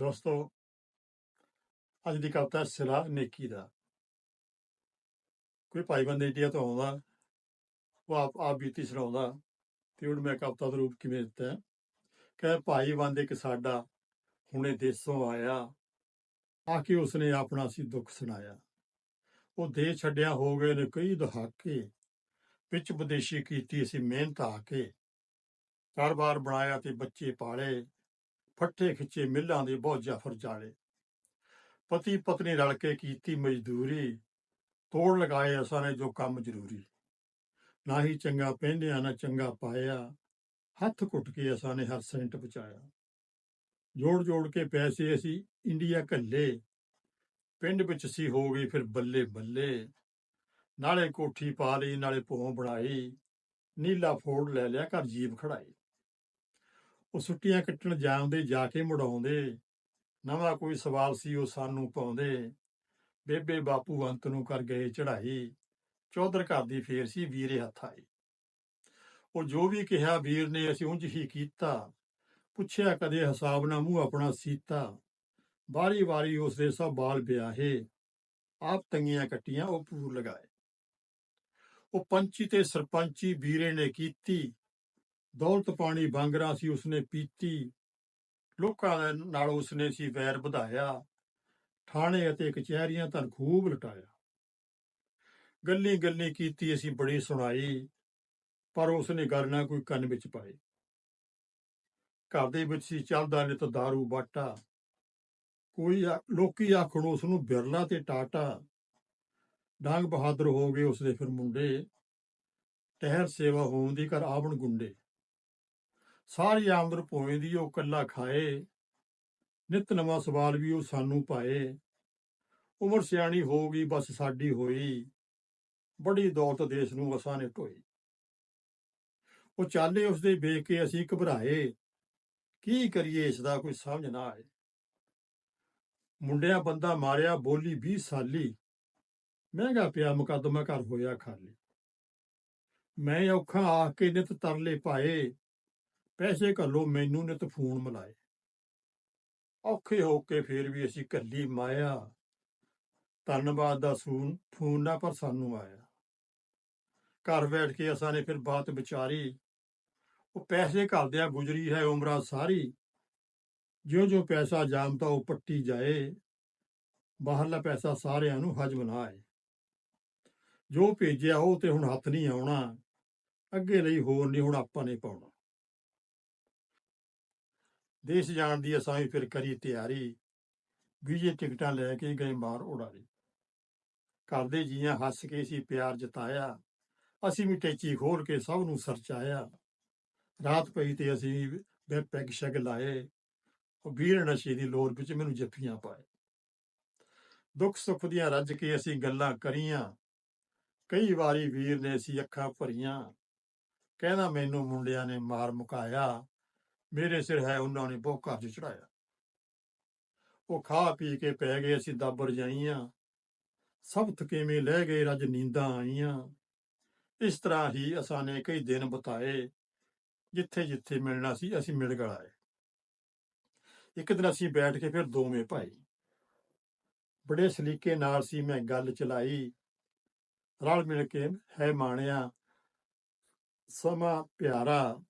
ਦੋਸਤੋ ਅੱਜ ਦੀ ਕਵਿਤਾ ਸਿਲਾ ਨੇਕੀ ਦਾ। ਕੋਈ ਭਾਈ ਭਾਈਬੰਦ ਇੰਡੀਆ ਤੋਂ ਆਉਂਦਾ ਉਹ ਆਪ ਆਪ ਬੀਤੀ ਸੁਣਾਉਂਦਾ ਤੇ ਉਹਨੂੰ ਮੈਂ ਕਵਿਤਾ ਦਾ ਰੂਪ ਕਿਵੇਂ ਦਿੱਤਾ ਹੈ? ਭਾਈ ਬੰਦ ਇੱਕ ਸਾਡਾ, ਹੁਣੇ ਦੇਸੋਂ ਆਇਆ। ਆ ਕੇ ਉਸਨੇ ਆਪਣਾ ਸੀ ਦੁੱਖ ਸੁਣਾਇਆ। ਉਹ ਦੇ ਛੱਡਿਆ ਹੋ ਗਏ ਨੇ ਕਈ ਦਹਾਕੇ। ਵਿੱਚ ਵਿਦੇਸ਼ੀ ਕੀਤੀ ਅਸੀਂ ਮਿਹਨਤ ਆ ਕੇ। ਘਰ-ਬਾਰ ਬਣਾਇਆ ਤੇ ਬੱਚੇ ਪਾਲੇ। ਫੱਟੇ ਖਿੱਚੇ ਮਿੱਲਾਂ ਦੇ ਬਹੁਤ ਜਾਫਰ ਜਾਲੇ। ਪਤੀ ਪਤਨੀ ਰਲ ਕੇ ਕੀਤੀ ਮਜ਼ਦੂਰੀ। ਤੋੜ ਲਗਾਏ ਅਸਾਂ ਨੇ ਜੋ ਕੰਮ ਜ਼ਰੂਰੀ। ਨਾ ਹੀ ਚੰਗਾ ਪਹਿਨਿਆ, ਨਾ ਚੰਗਾ ਪਾਇਆ। ਹੱਥ ਘੁੱਟ ਕੇ ਅਸਾਂ ਨੇ ਹਰ ਸੈਂਟ ਬਚਾਇਆ। ਜੋੜ ਜੋੜ ਕੇ ਪੈਸੇ ਅਸੀਂ ਇੰਡੀਆ ਘੱਲੇ। ਪਿੰਡ ਵਿੱਚ ਸੀ ਹੋ ਗਈ ਫਿਰ ਬੱਲੇ ਬੱਲੇ। ਨਾਲੇ ਕੋਠੀ ਪਾ ਲਈ, ਨਾਲੇ ਭੋਂ ਬਣਾਈ। ਨੀਲਾ ਫੋੜ ਲੈ ਲਿਆ, ਘਰ ਜੀਵ ਖੜਾਈ। ਉਹ ਛੁੱਟੀਆਂ ਕੱਟਣ ਜਾਂਦੇ, ਜਾ ਕੇ ਮੁੜਾਉਂਦੇ। ਨਵਾਂ ਕੋਈ ਸਵਾਲ ਸੀ, ਉਹ ਸਾਨੂੰ ਪਾਉਂਦੇ। ਬੇਬੇ ਬਾਪੂ ਅੰਤ ਨੂੰ ਕਰ ਗਏ ਚੜਾਈ ਚੌਧਰ ਘਰ ਦੀ ਫੇਰ ਸੀ, ਵੀਰੇ ਹੱਥ ਆਈ ਉਹ ਜੋ ਵੀ ਕਿਹਾ ਵੀਰ ਨੇ ਅਸੀਂ ਉਂਝ ਹੀ ਕੀਤਾ। ਪੁੱਛਿਆ ਕਦੇ ਹਿਸਾਬ ਨਾ ਮੂੰਹ ਆਪਣਾ ਸੀਤਾ। ਵਾਰੀ ਵਾਰੀ ਉਸਦੇ ਸਭ ਬਾਲ ਵਿਆਹੇ। ਆਪ ਤੰਗੀਆਂ ਕੱਟੀਆਂ, ਉਹ ਪੂਰ ਲਗਾਏ। ਉਹ ਪੰਚੀ ਤੇ ਸਰਪੰਚੀ ਵੀਰੇ ਨੇ ਕੀਤੀ। ਦੌਲਤ ਪਾਣੀ ਬਾਂਗਰਾ ਸੀ, ਉਸਨੇ ਪੀਤੀ। ਲੋਕਾਂ ਨਾਲ ਉਸਨੇ ਸੀ ਵੈਰ ਵਧਾਇਆ। ਥਾਣੇ ਅਤੇ ਕਚਹਿਰੀਆਂ ਤਾਂ ਖੂਬ ਲਟਾਇਆ। ਗੱਲੀ ਗੱਲੀ ਕੀਤੀ, ਅਸੀਂ ਬੜੀ ਸੁਣਾਈ, ਪਰ ਉਸਨੇ ਗੱਲ ਨਾ ਕੋਈ ਕੰਨ ਵਿੱਚ ਪਾਈ। ਘਰ ਦੇ ਵਿੱਚ ਸੀ, ਚੱਲਦਾ ਨਿਤ दारू ਬਾਟਾ। ਕੋਈ ਲੋਕੀ ਆਖਣ ਉਸ ਨੂੰ ਬਿਰਲਾ ਤੇ ਟਾਟਾ। ਡਾਂਗ ਬਹਾਦਰ ਹੋ ਗਏ ਉਸਦੇ ਫਿਰ ਮੁੰਡੇ। ਟਹਿਰ ਸੇਵਾ ਹੋਣ ਦੀ ਕਰ, ਆਵਣ ਗੁੰਡੇ। ਸਾਰੀ ਆਮਦਰ ਭੋਏ ਦੀ ਉਹ ਕੱਲਾ ਖਾਏ, ਨਿਤ ਨਵਾਂ ਸਵਾਲ ਵੀ ਉਹ ਸਾਨੂੰ ਪਾਏ। ਉਮਰ ਸਿਆਣੀ ਹੋ ਗਈ, ਬਸ ਸਾਡੀ ਹੋਈ। ਬੜੀ ਦੌਲਤ ਦੇਸ਼ ਨੂੰ ਅਸਾਂ ਨੇ ਢੋਈ। ਉਹ ਚਾਲੇ ਉਸਦੇ ਵੇਖ ਕੇ ਅਸੀਂ ਘਬਰਾਏ। ਕੀ ਕਰੀਏ, ਇਸ ਦਾ ਕੋਈ ਸਮਝ ਨਾ ਆਏ। ਮੁੰਡਿਆ ਬੰਦਾ ਮਾਰਿਆ, ਬੋਲੀ 20 ਸਾਲੀ। ਮਹਿੰਗਾ ਪਿਆ, ਮੁਕੱਦਮਾ ਘਰ ਹੋਇਆ ਖਾਲੀ। ਮੈਂ ਔਖਾ ਆ ਕੇ ਨਿਤ ਤਰਲੇ ਪਾਏ। ਪੈਸੇ ਘੱਲੋ, ਮੈਨੂੰ ਨਿਤ ਫੋਨ ਮਿਲਾਏ। ਔਖੇ ਹੋ ਕੇ ਫੇਰ ਵੀ ਅਸੀਂ ਕੱਲੀ ਮਾਇਆ। ਧੰਨਵਾਦ ਦਾ ਸੂਨ, ਫੋਨ ਨਾ ਪਰ ਸਾਨੂੰ ਆਇਆ। ਘਰ ਬੈਠ ਕੇ ਅਸਾਂ ਨੇ ਫਿਰ ਬਾਤ ਵਿਚਾਰੀ। ਉਹ ਪੈਸੇ ਘਰਦਿਆਂ ਗੁਜ਼ਰੀ ਹੈ ਉਮਰਾਂ ਸਾਰੀ। ਜਿਉਂ ਜਿਉਂ ਪੈਸਾ ਜਾਮਤਾ ਉਹ ਪੱਟੀ ਜਾਏ। ਬਾਹਰਲਾ ਪੈਸਾ ਸਾਰਿਆਂ ਨੂੰ ਹਜਮ ਨਾ ਆਏ। ਜੋ ਭੇਜਿਆ ਉਹ ਤੇ ਹੁਣ ਹੱਥ ਨਹੀਂ ਆਉਣਾ। ਅੱਗੇ ਲਈ ਹੋਰ ਨਹੀਂ, ਹੁਣ ਆਪਾਂ ਨੇ ਪਾਉਣਾ। ਦੇਸ਼ ਜਾਣ ਦੀ ਅਸਾਂ ਵੀ ਫਿਰ ਕਰੀ ਤਿਆਰੀ। ਵੀਜ਼ੇ ਟਿਕਟਾਂ ਲੈ ਕੇ ਗਏ ਮਾਰ ਉਡਾਰੀ। ਘਰ ਦੇ ਜੀਆਂ ਹੱਸ ਕੇ ਸੀ, ਪਿਆਰ ਜਤਾਇਆ। ਅਸੀਂ ਵੀ ਟੈਚੀ ਖੋਲ ਕੇ ਸਭ ਨੂੰ ਸਰਚਾਇਆ। ਰਾਤ ਪਈ ਤੇ ਅਸੀਂ ਬੈ ਪੈਗ ਲਾਏ। ਉਹ ਵੀਰ ਨਸ਼ੇ ਦੀ ਲੋਰ ਵਿੱਚ ਮੈਨੂੰ ਜੱਫੀਆਂ ਪਾਏ। ਦੁੱਖ ਸੁੱਖ ਦੀਆਂ ਰੱਜ ਕੇ ਅਸੀਂ ਗੱਲਾਂ ਕਰੀਆਂ। ਕਈ ਵਾਰੀ ਵੀਰ ਨੇ ਅਸੀਂ ਅੱਖਾਂ ਭਰੀਆਂ। ਕਹਿੰਦਾ ਮੈਨੂੰ ਮੁੰਡਿਆਂ ਨੇ ਮਾਰ ਮੁਕਾਇਆ। ਮੇਰੇ ਸਿਰ ਹੈ ਉਹਨਾਂ ਨੇ ਬਹੁਤ ਘਰ 'ਚ ਚੜਾਇਆ। ਉਹ ਖਾ ਪੀ ਕੇ ਪੈ ਗਏ, ਅਸੀਂ ਦੱਬ ਜਾਈਆਂ। ਸਭ ਥਕੇਵੇਂ ਲੈ ਗਏ, ਰੱਜ ਨੀਂਦਾਂ ਆਈਆਂ। ਇਸ ਤਰ੍ਹਾਂ ਹੀ ਅਸਾਂ ਨੇ ਕਈ ਦਿਨ ਬਿਤਾਏ ਜਿੱਥੇ ਜਿੱਥੇ ਮਿਲਣਾ ਸੀ, ਅਸੀਂ ਮਿਲ ਗਲਾਏ ਇੱਕ ਦਿਨ ਅਸੀਂ ਬੈਠ ਕੇ ਫਿਰ ਦੋਵੇਂ ਭਾਈ। ਬੜੇ ਸਲੀਕੇ ਨਾਲ ਸੀ ਮੈਂ ਗੱਲ ਚਲਾਈ। ਰਲ ਮਿਲ ਕੇ, ਹੈ ਮਾਣਿਆ, ਸਮਾਂ ਪਿਆਰਾ।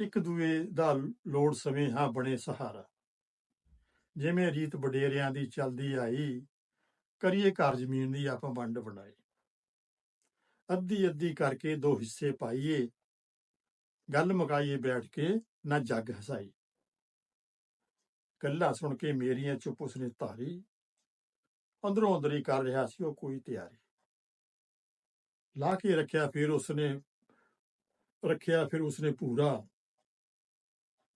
ਇੱਕ ਦੂਏ ਦਾ ਲੋੜ ਸਮੇਂ ਹਾਂ ਬਣੇ ਸਹਾਰਾ। ਜਿਵੇਂ ਰੀਤ ਵਡੇਰਿਆਂ ਦੀ ਚੱਲਦੀ ਆਈ, ਕਰੀਏ ਘਰ ਜ਼ਮੀਨ ਦੀ ਆਪਾਂ ਵੰਡ ਬਣਾਈ ਅੱਧੀ ਅੱਧੀ ਕਰਕੇ ਦੋ ਹਿੱਸੇ ਪਾਈਏ, ਗੱਲ ਮੁਕਾਈਏ ਬੈਠ ਕੇ, ਨਾ ਜੱਗ ਹਸਾਈ। ਗੱਲਾਂ ਸੁਣ ਕੇ ਮੇਰੀਆਂ ਚੁੱਪ ਉਸਨੇ ਧਾਰੀ, ਅੰਦਰੋਂ ਅੰਦਰ ਹੀ ਕਰ ਰਿਹਾ ਸੀ ਉਹ ਕੋਈ ਤਿਆਰੀ। ਲਾ ਕੇ ਰੱਖਿਆ ਫਿਰ ਉਸਨੇ, ਰੱਖਿਆ ਫਿਰ ਉਸਨੇ ਪੂਰਾ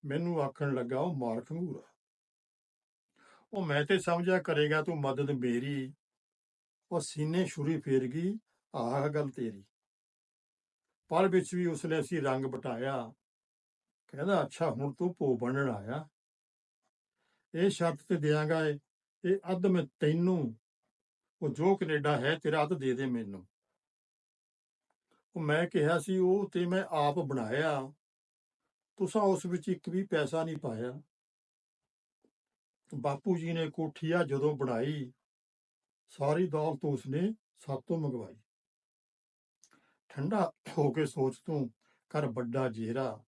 ਮੈਨੂੰ ਆਖਣ ਲੱਗਾ, ਉਹ ਮਾਰ ਖੰਗੂਰਾ ਉਹ ਮੈਂ ਤੇ ਸਮਝਿਆ ਕਰੇਗਾ ਤੂੰ ਮਦਦ ਮੇਰੀ। ਉਹ ਸੀਨੇ ਛੁਰੀ ਫੇਰ ਗਈ, ਆਹ ਗੱਲ ਤੇਰੀ। ਪਲ ਵਿੱਚ ਵੀ ਉਸਨੇ ਅਸੀਂ ਰੰਗ ਬਟਾਇਆ। ਕਹਿੰਦਾ, ਅੱਛਾ, ਹੁਣ ਤੂੰ ਭੋ ਬਣਨ ਆਇਆ। ਇਹ ਸ਼ਰਤ ਤੇ ਦਿਆਂਗਾ ਇਹ ਇਹ ਅੱਧ ਮੈਂ ਤੈਨੂੰ। ਉਹ ਜੋ ਕੈਨੇਡਾ ਹੈ, ਤੇਰਾ ਅੱਧ ਦੇ ਦੇ ਮੈਨੂੰ। ਉਹ ਮੈਂ ਕਿਹਾ ਸੀ, ਉਹ ਤੇ ਮੈਂ ਆਪ ਬਣਾਇਆ। ਤੁਸੀਂ ਉਸ ਵਿੱਚ ਇੱਕ ਵੀ ਪੈਸਾ ਨਹੀਂ ਪਾਇਆ। ਬਾਪੂ ਜੀ ਨੇ ਕੋਠੀਆ ਜਦੋਂ ਬਣਾਈ, ਸਾਰੀ ਦੌਲਤ ਉਸਨੇ ਸਾਤੋਂ ਮੰਗਵਾਈ। ਠੰਡਾ ਹੋ ਕੇ ਸੋਚ ਤੂੰ ਕਰ ਵੱਡਾ ਜੇਰਾ।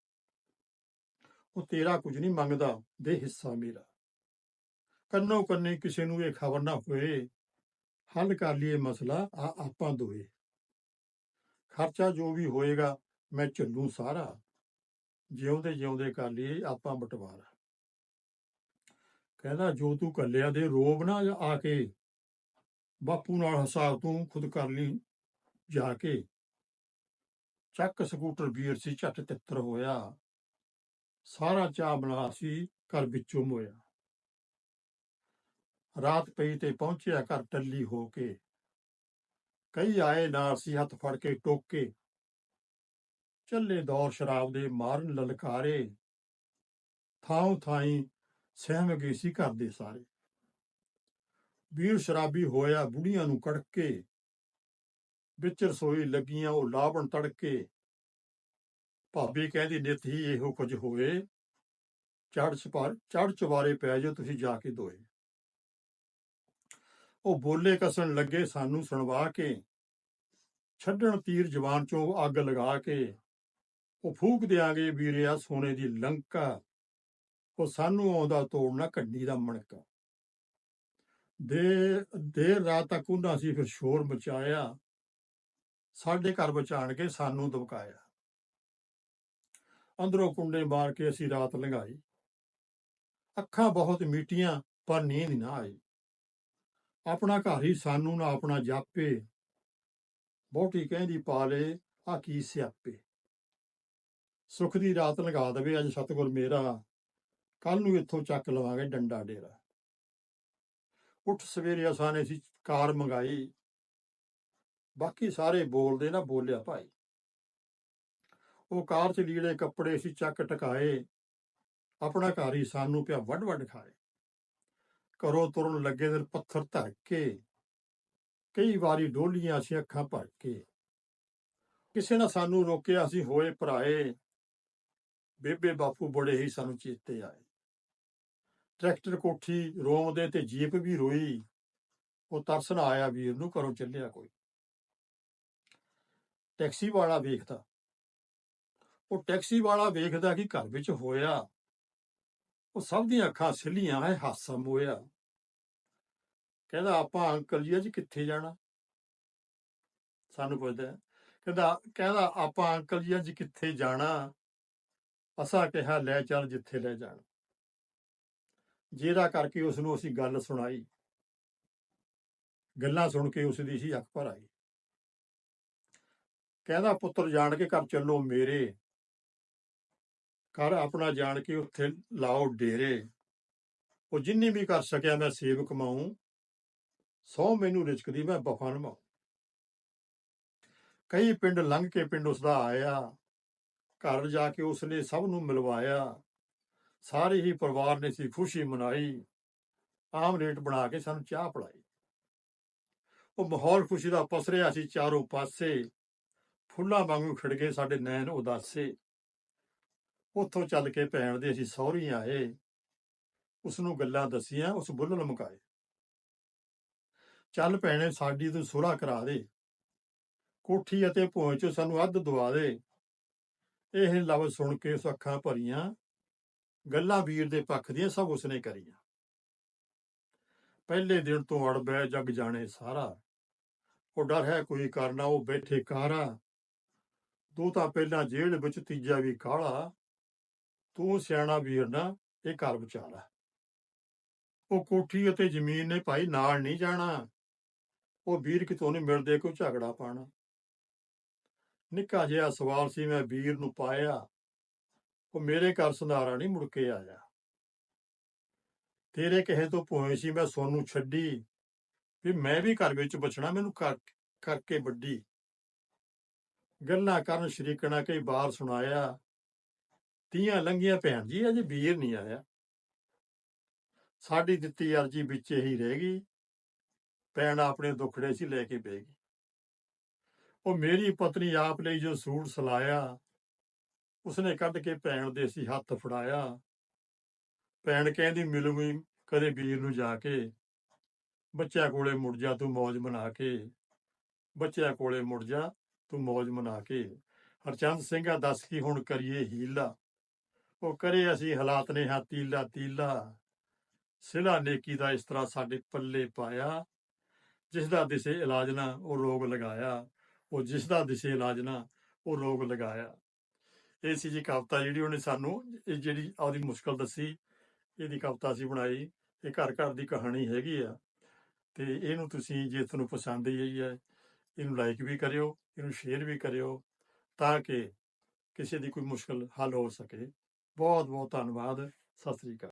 ਉਹ ਤੇਰਾ ਕੁਝ ਨਹੀਂ ਮੰਗਦਾ, ਦੇ ਹਿੱਸਾ ਮੇਰਾ। ਕੰਨੋ ਕੰਨੇ ਕਿਸੇ ਨੂੰ ਇਹ ਖਬਰ ਨਾ ਹੋਏ, ਹੱਲ ਕਰ ਲਈਏ ਮਸਲਾ, ਆ ਆਪਾਂ ਦੋਏ ਖਰਚਾ ਜੋ ਵੀ ਹੋਏਗਾ, ਮੈਂ ਚੱਲੂ ਸਾਰਾ। ਜਿਉਂਦੇ ਜਿਉਂਦੇ ਕਰ ਲਈਏ, ਆਪਾਂ ਬਟਵਾਰਾ। ਕਹਿੰਦਾ, ਜੋ ਤੂੰ ਕੱਲਿਆ ਦੇ ਰੋਬ ਨਾ ਆ ਕੇ, ਬਾਪੂ ਨਾਲ ਹਿਸਾਬ ਤੂੰ ਖੁਦ ਕਰ ਲਈ ਜਾ ਕੇ। ਚੱਕ ਸਕੂਟਰ ਵੀਰ ਸੀ, ਝੱਟ ਤਿੱਤਰ ਹੋਇਆ। ਸਾਰਾ ਚਾਹ ਬਣਾ ਸੀ, ਘਰ ਵਿੱਚੋਂ ਮੋਇਆ। ਰਾਤ ਪਈ ਤੇ ਪਹੁੰਚਿਆ ਘਰ ਟੱਲੀ ਹੋ ਕੇ। ਕਈ ਆਏ ਨਾਲ ਸੀ, ਹੱਥ ਫੜ ਕੇ ਟੋਕੇ। ਚੱਲੇ ਦੌਰ ਸ਼ਰਾਬ ਦੇ ਮਾਰਨ ਲਲਕਾਰੇ। ਥਾਂ ਥਾਈ ਸਹਿਮ ਗਏ ਸੀ ਘਰ ਦੇ ਸਾਰੇ। ਵੀਰ ਸ਼ਰਾਬੀ ਹੋਇਆ ਬੁੜੀਆਂ ਨੂੰ ਕੜਕੇ। ਵਿੱਚ ਰਸੋਈ ਲੱਗੀਆਂ ਉਹ ਲਾਵਣ ਤੜਕੇ। ਭਾਬੀ ਕਹਿੰਦੀ, ਨਿਤ ਹੀ ਇਹੋ ਕੁਝ ਹੋਏ ਚੜ ਚਪਾਰ ਚੜ ਚਵਾਰੇ ਪੈ ਜਾਓ, ਤੁਸੀਂ ਜਾ ਕੇ ਦੋਏ। ਉਹ ਬੋਲੇ ਕਸਣ ਲੱਗੇ ਸਾਨੂੰ ਸੁਣਵਾ ਕੇ। ਛੱਡਣ ਤੀਰ ਜਵਾਨ ਚੋਂ ਅੱਗ ਲਗਾ ਕੇ। ਉਹ ਫੂਕ ਦਿਆਂਗੇ ਵੀਰਿਆ ਸੋਨੇ ਦੀ ਲੰਕਾ। ਉਹ ਸਾਨੂੰ ਆਉਂਦਾ ਤੋੜਨਾ ਕੱਢੀ ਦਾ ਮਣਕਾ। ਦੇ, ਦੇਰ ਰਾਤ ਤੱਕ ਉਹਨਾਂ ਸੀ ਫਿਰ ਸ਼ੋਰ ਮਚਾਇਆ। ਸਾਡੇ ਘਰ ਬਚਾਣ ਕੇ ਸਾਨੂੰ ਦਬਕਾਇਆ। ਅੰਦਰੋਂ ਕੁੰਡੇ ਮਾਰ ਕੇ ਅਸੀਂ ਰਾਤ ਲੰਘਾਈ। ਅੱਖਾਂ ਬਹੁਤ ਮੀਟੀਆਂ, ਪਰ ਨੀਂਦ ਨਾ ਆਈ। ਆਪਣਾ ਘਰ ਹੀ ਸਾਨੂੰ ਨਾ ਆਪਣਾ ਜਾਪੇ। ਬਹੁਤੀ ਕਹਿੰਦੀ ਪਾਲੇ ਆ ਕੀ ਸਿਆਪੇ। ਸੁਖ ਦੀ ਰਾਤ ਲਗਾ ਦੇਵੇ ਅੱਜ ਸਤਗੁਰ ਮੇਰਾ। ਕੱਲ ਨੂੰ ਇੱਥੋਂ ਚੱਕ ਲਵਾਂਗੇ ਡੰਡਾ ਡੇਰਾ। ਉੱਠ ਸਵੇਰੇ ਅਸਾਂ ਨੇ ਸੀ ਕਾਰ ਮੰਗਾਈ। ਬਾਕੀ ਸਾਰੇ ਬੋਲਦੇ ਨਾ ਬੋਲਿਆ ਭਾਈ। ਉਹ ਕਾਰ 'ਚ ਲੀੜੇ ਕੱਪੜੇ ਸੀ ਚੱਕ ਟਕਾਏ। ਆਪਣਾ ਘਰ ਹੀ ਸਾਨੂੰ ਪਿਆ ਵੱਡ ਵੱਡ ਖਾਏ। ਘਰੋਂ ਤੁਰਨ ਲੱਗੇ ਦਿਨ ਪੱਥਰ ਧਰ ਕੇ। ਕਈ ਵਾਰੀ ਡੋਲੀਆਂ ਸੀ ਅੱਖਾਂ ਭਰ ਕੇ। ਕਿਸੇ ਨੇ ਸਾਨੂੰ ਰੋਕਿਆ ਅਸੀਂ ਹੋਏ ਭਰਾਏ। ਬੇਬੇ ਬਾਪੂ ਬੜੇ ਹੀ ਸਾਨੂੰ ਚੇਤੇ ਆਏ। ਟਰੈਕਟਰ ਕੋਠੀ ਰੋਂਦੇ ਤੇ ਜੀਪ ਵੀ ਰੋਈ। ਉਹ ਤਰਸ ਨਾ ਆਇਆ ਵੀਰ ਨੂੰ ਘਰੋਂ ਚੱਲਿਆ ਕੋਈ। ਟੈਕਸੀ ਵਾਲਾ ਵੇਖਦਾ। ਉਹ ਟੈਕਸੀ ਵਾਲਾ ਵੇਖਦਾ ਕਿ ਘਰ ਵਿੱਚ ਹੋਇਆ। ਉਹ ਸਭ ਦੀਆਂ ਅੱਖਾਂ ਸਿੱਲੀਆਂ ਹੈ ਹਾਸਾ ਮੋਇਆ ਕਹਿੰਦਾ, ਆਪਾਂ ਅੰਕਲ ਜੀ ਅੱਜ ਕਿੱਥੇ ਜਾਣਾ? ਸਾਨੂੰ ਪੁੱਛਦਾ। ਕਹਿੰਦਾ ਕਹਿੰਦਾ, ਆਪਾਂ ਅੰਕਲ ਜੀ ਅੱਜ ਕਿੱਥੇ ਜਾਣਾ? ਅਸਾਂ ਕਿਹਾ, ਲੈ ਚੱਲ ਜਿੱਥੇ ਲੈ ਜਾਣ। ਜਿਹੜਾ ਕਰਕੇ ਉਸ ਨੂੰ ਅਸੀਂ ਗੱਲ ਸੁਣਾਈ। ਗੱਲਾਂ ਸੁਣ ਕੇ ਉਸ ਦੀ ਸੀ ਅੱਖ ਭਰ ਆਈ। ਕਹਿੰਦਾ, ਪੁੱਤਰ, ਜਾਣ ਕੇ ਘਰ ਚੱਲੋ ਮੇਰੇ। ਘਰ ਆਪਣਾ ਜਾਣ ਕੇ ਉੱਥੇ ਲਾਓ ਡੇਰੇ। ਉਹ ਜਿੰਨੀ ਵੀ ਕਰ ਸਕਿਆ ਮੈਂ ਸੇਵ ਕਮਾਉਂ ਸੌ ਮੈਨੂੰ ਰਿਜ਼ਕ ਦੀ ਮੈਂ ਵਫਾ ਨਿਭਾਊਂ ਕਈ ਪਿੰਡ ਲੰਘ ਕੇ ਪਿੰਡ ਉਸਦਾ ਆਇਆ। ਘਰ ਜਾ ਕੇ ਉਸਨੇ ਸਭ ਨੂੰ ਮਿਲਵਾਇਆ। ਸਾਰੇ ਹੀ ਪਰਿਵਾਰ ਨੇ ਸੀ ਖੁਸ਼ੀ ਮਨਾਈ। ਆਮਲੇਟ ਬਣਾ ਕੇ ਸਾਨੂੰ ਚਾਹ ਪਿਲਾਈ। ਉਹ ਮਾਹੌਲ ਖੁਸ਼ੀ ਦਾ ਪਸਰਿਆ ਸੀ ਚਾਰੋਂ ਪਾਸੇ। ਫੁੱਲਾਂ ਵਾਂਗੂ ਖਿੜ ਗਏ ਸਾਡੇ ਨੈਣ ਉਦਾਸੇ। ਉੱਥੋਂ ਚੱਲ ਕੇ ਭੈਣ ਦੇ ਅਸੀਂ ਸਹੁਰੀ ਆਏ। ਉਸ ਨੂੰ ਗੱਲਾਂ ਦਸੀਆਂ, ਉਸ ਬੁੱਲ੍ਹ ਮੁਕਾਏ ਚੱਲ ਭੈਣੇ, ਸਾਡੀ ਤੂੰ ਸੁਰਾ ਕਰਾ ਦੇ। ਕੋਠੀ ਅਤੇ ਭੋਇ ਚੋਂ ਸਾਨੂੰ ਅੱਧ ਦਵਾ ਦੇ। ਇਹ ਲਫ਼ਜ਼ ਸੁਣ ਕੇ ਉਸ ਅੱਖਾਂ ਭਰੀਆਂ, ਗੱਲਾਂ ਵੀਰ ਦੇ ਪੱਖ ਦੀਆਂ ਸਭ ਉਸਨੇ ਕਰੀਆਂ। ਪਹਿਲੇ ਦਿਨ ਤੋਂ ਅੜਬੈ ਜਗ ਜਾਣੇ ਸਾਰਾ। ਉਹ ਡਰ ਹੈ ਕੋਈ ਕਰਨਾ ਉਹ ਬੈਠੇ ਕਾਰਾ ਤੂੰ ਤਾਂ ਪਹਿਲਾਂ ਜੇਲ੍ਹ ਵਿੱਚ, ਤੀਜਾ ਵੀ ਕਾਲਾ ਤੂੰ ਸਿਆਣਾ ਵੀਰ ਨਾ, ਇਹ ਘਰ ਵਿਚਾਰਾ। ਉਹ ਕੋਠੀ ਅਤੇ ਜ਼ਮੀਨ ਨੇ ਭਾਈ ਨਾਲ ਨਹੀਂ ਜਾਣਾ। ਉਹ ਵੀਰ ਕਿਤੋਂ ਨਹੀਂ ਮਿਲਦੇ, ਕੋਈ ਝਗੜਾ ਪਾਣਾ ਨਿੱਕਾ ਜਿਹਾ ਸਵਾਲ ਸੀ, ਮੈਂ ਵੀਰ ਨੂੰ ਪਾਇਆ। ਉਹ ਮੇਰੇ ਘਰ ਸੰਧਾਰਾ ਨਹੀਂ ਮੁੜ ਕੇ ਆਇਆ। ਤੇਰੇ ਕਹੇ ਤੋਂ ਭੋਏ ਸੀ, ਮੈਂ ਸੋਨੂੰ ਛੱਡੀ। ਵੀ ਮੈਂ ਵੀ ਘਰ ਵਿੱਚ ਬਚਣਾ, ਮੈਨੂੰ ਕਰ ਕਰਕੇ ਵੱਡੀ। ਗੱਲਾਂ ਕਰਨ ਸ਼ਰੀਕਣਾ ਕਈ ਵਾਰ ਸੁਣਾਇਆ, ਤੀਆਂ ਲੰਗੀਆਂ ਭੈਣ ਜੀ, ਅਜੇ ਵੀਰ ਨਹੀਂ ਆਇਆ। ਸਾਡੀ ਦਿੱਤੀ ਅਰਜੀ ਵਿੱਚ ਹੀ ਰਹਿ ਗਈ। ਭੈਣ ਆਪਣੇ ਦੁੱਖੜੇ ਸੀ, ਲੈ ਕੇ ਬਹਿ ਗਈ। ਉਹ ਮੇਰੀ ਪਤਨੀ ਆਪ ਲਈ ਜੋ ਸੂਟ ਸਲਾਇਆ, ਉਸਨੇ ਕੱਢ ਕੇ ਭੈਣ ਦੇ ਸੀ ਹੱਥ ਫੜਾਇਆ। ਭੈਣ ਕਹਿੰਦੀ ਮਿਲੂਗੀ ਕਦੇ ਵੀਰ ਨੂੰ ਜਾ ਕੇ। ਬੱਚਿਆਂ ਕੋਲੇ ਮੁੜ ਜਾ, ਤੂੰ ਮौज ਮਨਾ ਕੇ। ਬੱਚਿਆਂ ਕੋਲੇ ਮੁੜ ਜਾ, ਤੂੰ ਮौज ਮਨਾ ਕੇ। ਹਰਚੰਦ ਸਿੰਘਾ ਦੱਸ ਕੀ ਹੁਣ ਕਰੀਏ ਹੀਲਾ। ਉਹ ਕਰੇ ਅਸੀਂ ਹਾਲਾਤ ਨੇ ਹਾਂ ਤੀਲਾ ਤੀਲਾ। ਸਿਲਾ ਨੇਕੀ ਦਾ ਇਸ ਤਰ੍ਹਾਂ ਸਾਡੇ ਪੱਲੇ ਪਾਇਆ ਜਿਸ ਦਾ ਦਿਸੇ ਇਲਾਜ ਨਾ ਉਹ ਰੋਗ ਲਗਾਇਆ। ਉਹ ਜਿਸ ਦਾ ਦਿਸੇ ਇਲਾਜ ਨਾ ਉਹ ਰੋਗ ਲਗਾਇਆ। ਇਹ ਸੀ ਜੀ ਕਵਿਤਾ ਜਿਹੜੀ ਉਹਨੇ ਸਾਨੂੰ, ਇਹ ਜਿਹੜੀ ਆਪਦੀ ਮੁਸ਼ਕਲ ਦੱਸੀ, ਇਹਦੀ ਕਵਿਤਾ ਸੀ ਬਣਾਈ, ਇਹ ਘਰ ਘਰ ਦੀ ਕਹਾਣੀ ਹੈਗੀ ਆ। ਤੇ ਇਹਨੂੰ ਤੁਸੀਂ ਜੇ ਤੁਹਾਨੂੰ ਪਸੰਦ ਆਈ ਹੈ, ਇਹਨੂੰ ਲਾਈਕ ਵੀ ਕਰਿਓ, ਇਹਨੂੰ ਸ਼ੇਅਰ ਵੀ ਕਰਿਓ, ਤਾਂ ਕਿ ਕਿਸੇ ਦੀ ਕੋਈ ਮੁਸ਼ਕਲ ਹੱਲ ਹੋ ਸਕੇ। ਬਹੁਤ ਬਹੁਤ ਧੰਨਵਾਦ। ਸਤਿ ਸ੍ਰੀ ਅਕਾਲ।